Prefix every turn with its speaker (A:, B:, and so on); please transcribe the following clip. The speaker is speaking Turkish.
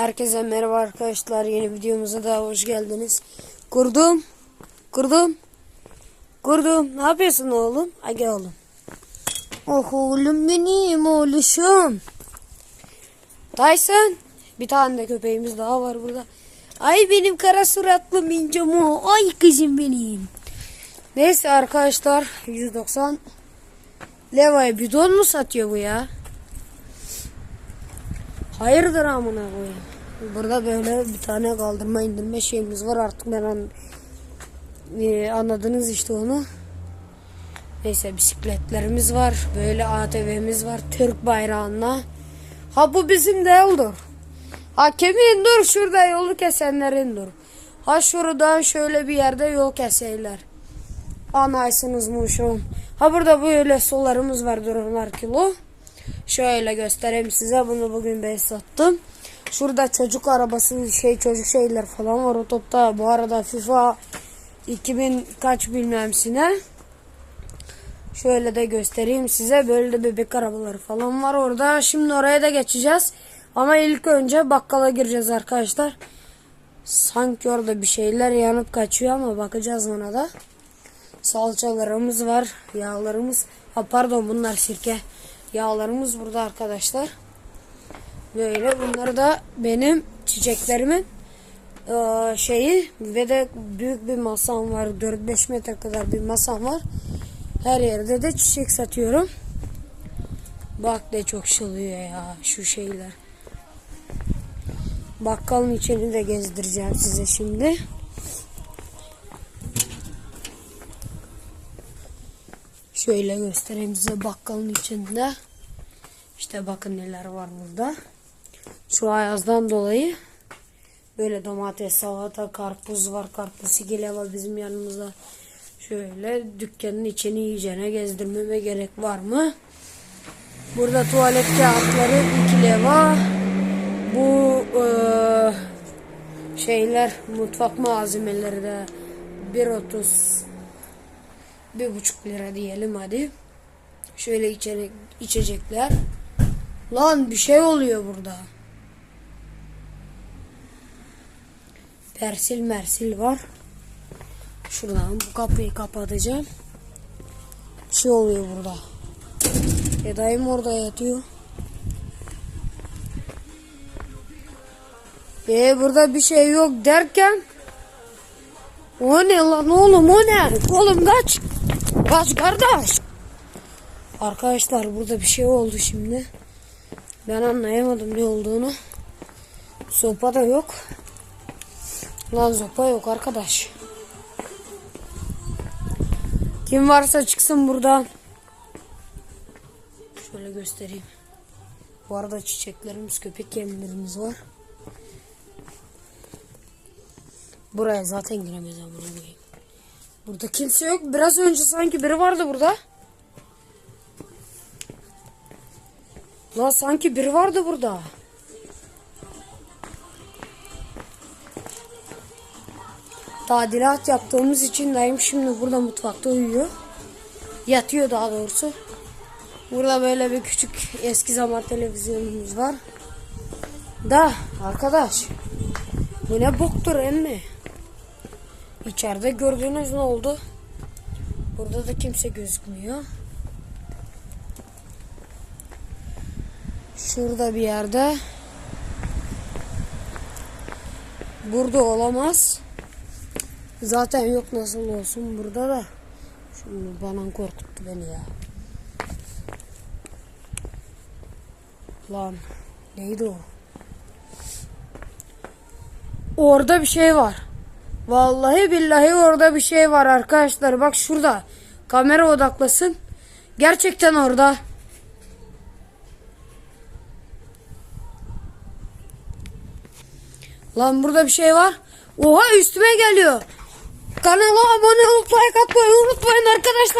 A: Herkese merhaba arkadaşlar. Yeni videomuza da hoş geldiniz. Kurdum. Kurdum. Kurdum. Ne yapıyorsun oğlum? Gel oğlum. Oh oğlum benim oğluşum. Tyson. Bir tane de köpeğimiz daha var burada. Ay benim kara suratlı mincomu. Ay kızım benim. Neyse arkadaşlar 190 Leva'ya bidon mu satıyor bu ya? Hayırdır amına koyayım. Burada böyle bir tane kaldırma indirme şeyimiz var artık ben an, Ee, anladınız işte onu. Neyse bisikletlerimiz var. Böyle ATV'miz var. Türk bayrağına. Ha bu bizim değildir. Hakemin dur şurada yolu kesenlerin dur. Ha şuradan şöyle bir yerde yol keseyler. Anaysınız muşum. Ha burada böyle sularımız var duranlar kilo. Şöyle göstereyim size bunu bugün ben sattım. Şurada çocuk arabası şey çocuk şeyler falan var o topta. Bu arada FIFA 2000 kaç bilmemsine. Şöyle de göstereyim size. Böyle de bebek arabaları falan var orada. Şimdi oraya da geçeceğiz. Ama ilk önce bakkala gireceğiz arkadaşlar. Sanki orada bir şeyler yanıp kaçıyor ama bakacağız ona da. Salçalarımız var. Yağlarımız. Ha pardon bunlar sirke. Yağlarımız burada arkadaşlar. Böyle bunlar da benim çiçeklerimin eee, şeyi ve de büyük bir masam var. 4-5 metre kadar bir masam var. Her yerde de çiçek satıyorum. Bak ne çok şılıyor ya şu şeyler. Bakkalın içini de gezdireceğim size şimdi. Şöyle göstereyim size bakkalın içinde. İşte bakın neler var burada. Şu ayazdan dolayı böyle domates, salata, karpuz var. Karpuz sigile var bizim yanımızda. Şöyle dükkanın içini iyicene gezdirmeme gerek var mı? Burada tuvalet kağıtları 2 leva. Bu eee, şeyler mutfak malzemeleri de 1.30 bir buçuk lira diyelim hadi. Şöyle içeri, içecekler. Lan bir şey oluyor burada. Persil mersil var. Şuradan bu kapıyı kapatacağım. Bir şey oluyor burada. E dayım orada yatıyor. E burada bir şey yok derken o ne lan oğlum o ne? Oğlum kaç. Kaç kardeş. Arkadaşlar burada bir şey oldu şimdi. Ben anlayamadım ne olduğunu. Sopa da yok. Lan sopa yok arkadaş. Kim varsa çıksın buradan. Şöyle göstereyim. Bu arada çiçeklerimiz, köpek yemlerimiz var. Buraya zaten giremez ama. Burada kimse yok. Biraz önce sanki biri vardı burada. La sanki biri vardı burada. Tadilat yaptığımız için dayım şimdi burada mutfakta uyuyor. Yatıyor daha doğrusu. Burada böyle bir küçük eski zaman televizyonumuz var. Da arkadaş. Bu ne boktur emmi? İçeride gördüğünüz ne oldu? Burada da kimse gözükmüyor. Şurada bir yerde. Burada olamaz. Zaten yok nasıl olsun burada da. Şimdi bana korkuttu beni ya. Lan neydi o? Orada bir şey var. Vallahi billahi orada bir şey var arkadaşlar. Bak şurada. Kamera odaklasın. Gerçekten orada. Lan burada bir şey var. Oha üstüme geliyor. Kanala abone olup like atmayı unutmayın arkadaşlar.